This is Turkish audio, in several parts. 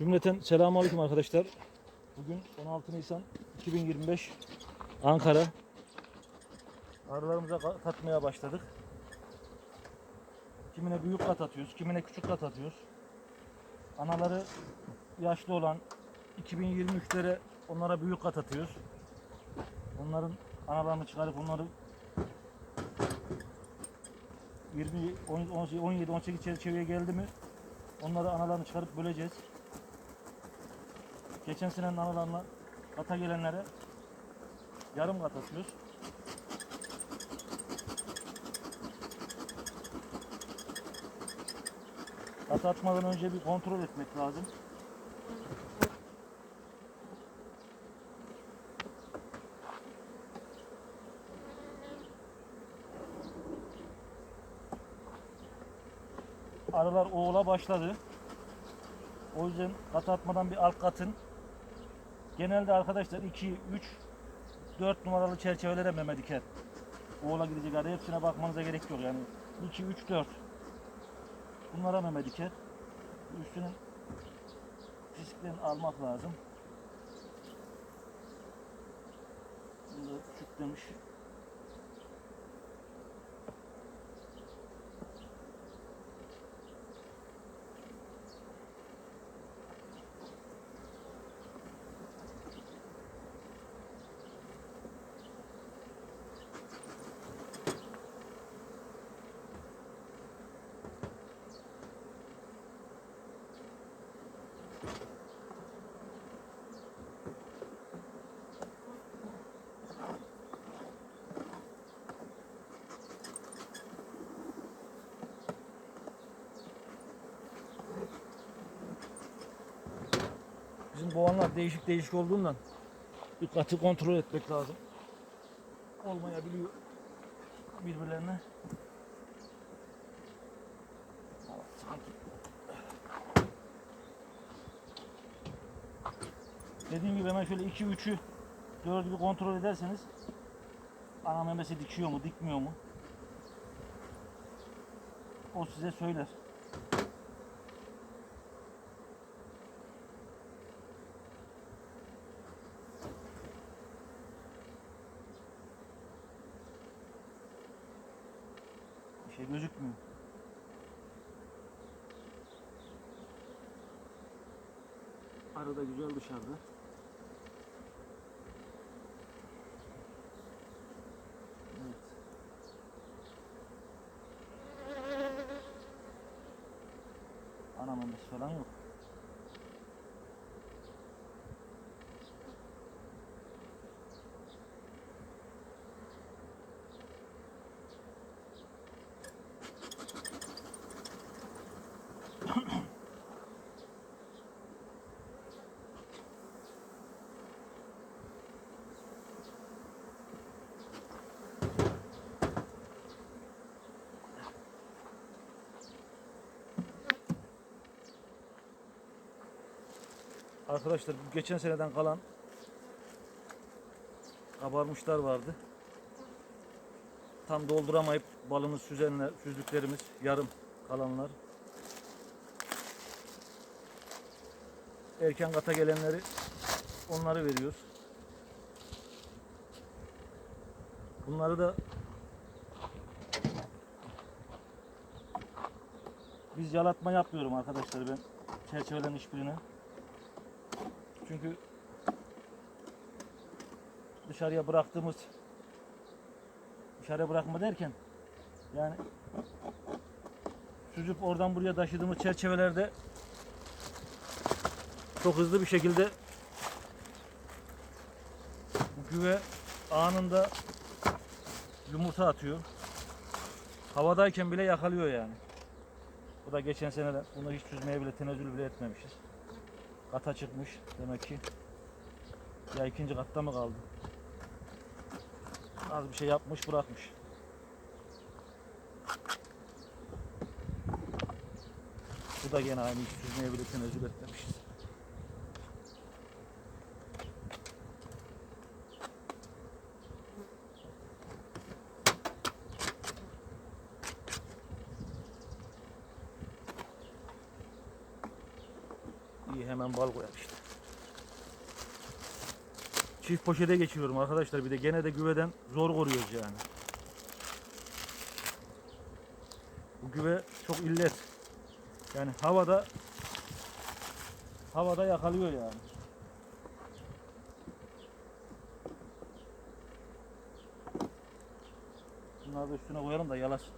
Cümleten selamünaleyküm arkadaşlar. Bugün 16 Nisan 2025 Ankara. Arılarımıza ka- katmaya başladık. Kimine büyük kat atıyoruz, kimine küçük kat atıyoruz. Anaları yaşlı olan 2023'lere onlara büyük kat atıyoruz. Onların analarını çıkarıp onları 20, 17, 18 çerçeveye geldi mi onları analarını çıkarıp böleceğiz. Geçen senenin analarına kata gelenlere yarım kat atıyoruz. Kat atmadan önce bir kontrol etmek lazım. Arılar oğula başladı. O yüzden kat atmadan bir alt katın genelde arkadaşlar 2, 3, 4 numaralı çerçevelere meme diker. Oğula gidecek arı hepsine bakmanıza gerek yok yani. 2, 3, 4. Bunlara meme diker. Üstünün fisklerini almak lazım. Bunu da küçük demiş. Bizim boğanlar değişik değişik olduğundan bir katı kontrol etmek lazım. Olmayabiliyor birbirlerine. Dediğim gibi hemen şöyle 2 3'ü 4'ü bir kontrol ederseniz ana memesi dikiyor mu, dikmiyor mu? O size söyler. Şey gözükmüyor. Arada güzel dışarıda. Evet. Ana memesi falan yok. Arkadaşlar geçen seneden kalan kabarmışlar vardı. Tam dolduramayıp balını süzenler, süzdüklerimiz yarım kalanlar. Erken kata gelenleri onları veriyoruz. Bunları da biz yalatma yapmıyorum arkadaşlar ben çerçevelerin hiçbirine. Çünkü dışarıya bıraktığımız dışarıya bırakma derken yani süzüp oradan buraya taşıdığımız çerçevelerde çok hızlı bir şekilde güve anında yumurta atıyor. Havadayken bile yakalıyor yani. Bu da geçen sene de bunu hiç süzmeye bile tenezzül bile etmemişiz. Kata çıkmış demek ki. Ya ikinci katta mı kaldı? Az bir şey yapmış bırakmış. Bu da gene aynı süzmeye bile tenezzül etmemişiz. Hemen bal koyar işte. Çift poşete geçiyorum arkadaşlar. Bir de gene de güveden zor koruyoruz yani. Bu güve çok illet. Yani havada havada yakalıyor yani. Bunları da üstüne koyalım da yalasın.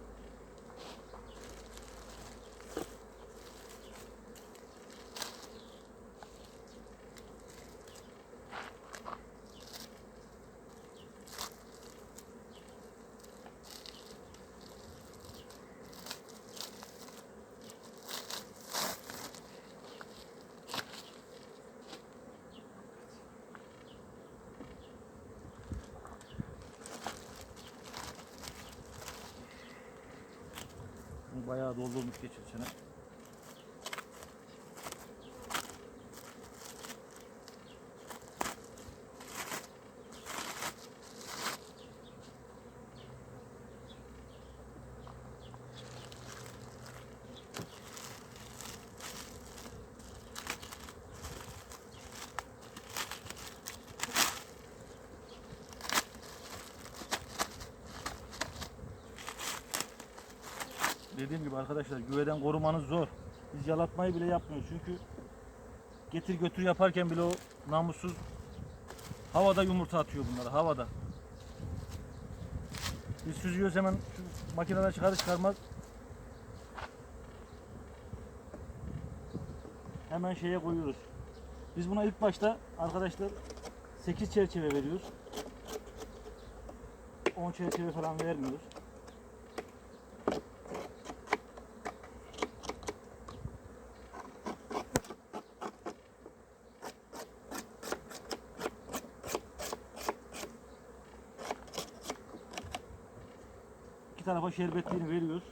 Bunu Bayağı doldurmuş geçen sene. Dediğim gibi arkadaşlar güveden korumanız zor. Biz yalatmayı bile yapmıyoruz çünkü getir götür yaparken bile o namussuz havada yumurta atıyor bunları havada. Biz süzüyoruz hemen şu makineden çıkarır çıkarmaz hemen şeye koyuyoruz. Biz buna ilk başta arkadaşlar 8 çerçeve veriyoruz. 10 çerçeve falan vermiyoruz. İki tarafa şerbetliğini veriyoruz.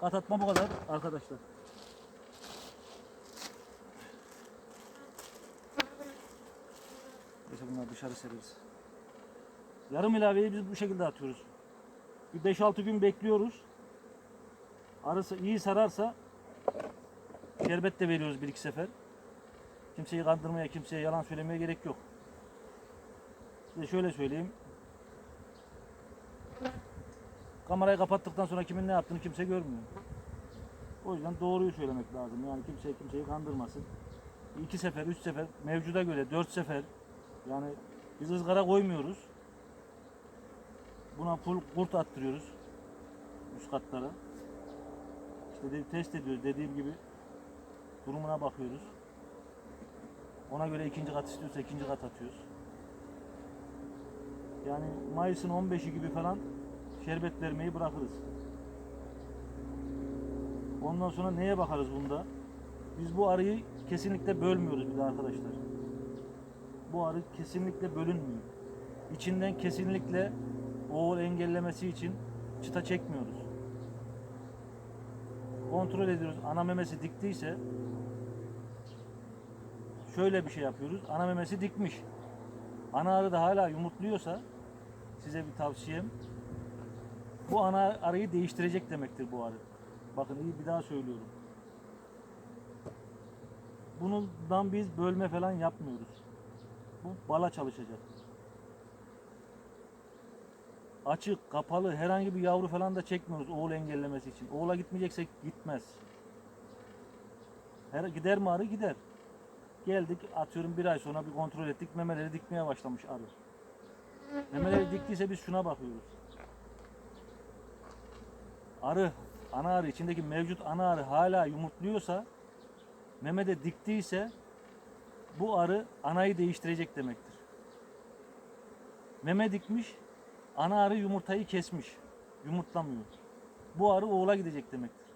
Kat atma bu kadar arkadaşlar. Neyse bunları dışarı sereriz. Yarım ilaveyi biz bu şekilde atıyoruz. Bir 5-6 gün bekliyoruz. Arısı iyi sararsa Şerbet de veriyoruz bir iki sefer. Kimseyi kandırmaya, kimseye yalan söylemeye gerek yok. Size şöyle söyleyeyim. Kamerayı kapattıktan sonra kimin ne yaptığını kimse görmüyor. O yüzden doğruyu söylemek lazım. Yani kimse kimseyi kandırmasın. İki sefer, üç sefer, mevcuda göre dört sefer. Yani biz ızgara koymuyoruz. Buna full kurt attırıyoruz. Üst katlara. İşte test ediyoruz dediğim gibi durumuna bakıyoruz. Ona göre ikinci kat istiyorsa ikinci kat atıyoruz. Yani Mayıs'ın 15'i gibi falan şerbet vermeyi bırakırız. Ondan sonra neye bakarız bunda? Biz bu arıyı kesinlikle bölmüyoruz bir de arkadaşlar. Bu arı kesinlikle bölünmüyor. İçinden kesinlikle oğul engellemesi için çıta çekmiyoruz. Kontrol ediyoruz. Ana memesi diktiyse şöyle bir şey yapıyoruz. Ana memesi dikmiş. Ana arı da hala yumurtluyorsa size bir tavsiyem bu ana arıyı değiştirecek demektir bu arı. Bakın iyi bir daha söylüyorum. Bundan biz bölme falan yapmıyoruz. Bu bala çalışacak. Açık, kapalı herhangi bir yavru falan da çekmiyoruz oğul engellemesi için. Oğula gitmeyeceksek gitmez. Her gider mi arı gider. Geldik atıyorum bir ay sonra bir kontrol ettik memeleri dikmeye başlamış arı. Memeleri diktiyse biz şuna bakıyoruz. Arı, ana arı içindeki mevcut ana arı hala yumurtluyorsa meme de diktiyse bu arı anayı değiştirecek demektir. Meme dikmiş, ana arı yumurtayı kesmiş. Yumurtlamıyor. Bu arı oğula gidecek demektir.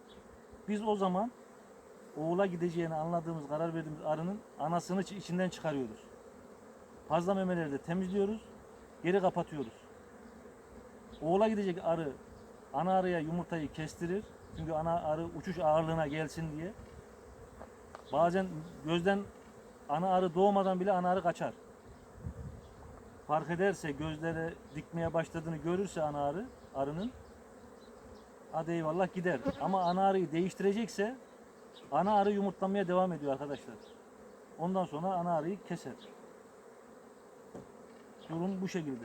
Biz o zaman oğula gideceğini anladığımız, karar verdiğimiz arının anasını içi- içinden çıkarıyoruz. Fazla memeleri de temizliyoruz, geri kapatıyoruz. Oğula gidecek arı ana arıya yumurtayı kestirir. Çünkü ana arı uçuş ağırlığına gelsin diye. Bazen gözden ana arı doğmadan bile ana arı kaçar. fark ederse gözleri dikmeye başladığını görürse ana arı arının hadi eyvallah gider. Ama ana arıyı değiştirecekse ana arı yumurtlamaya devam ediyor arkadaşlar. Ondan sonra ana arıyı keser. Durum bu şekilde.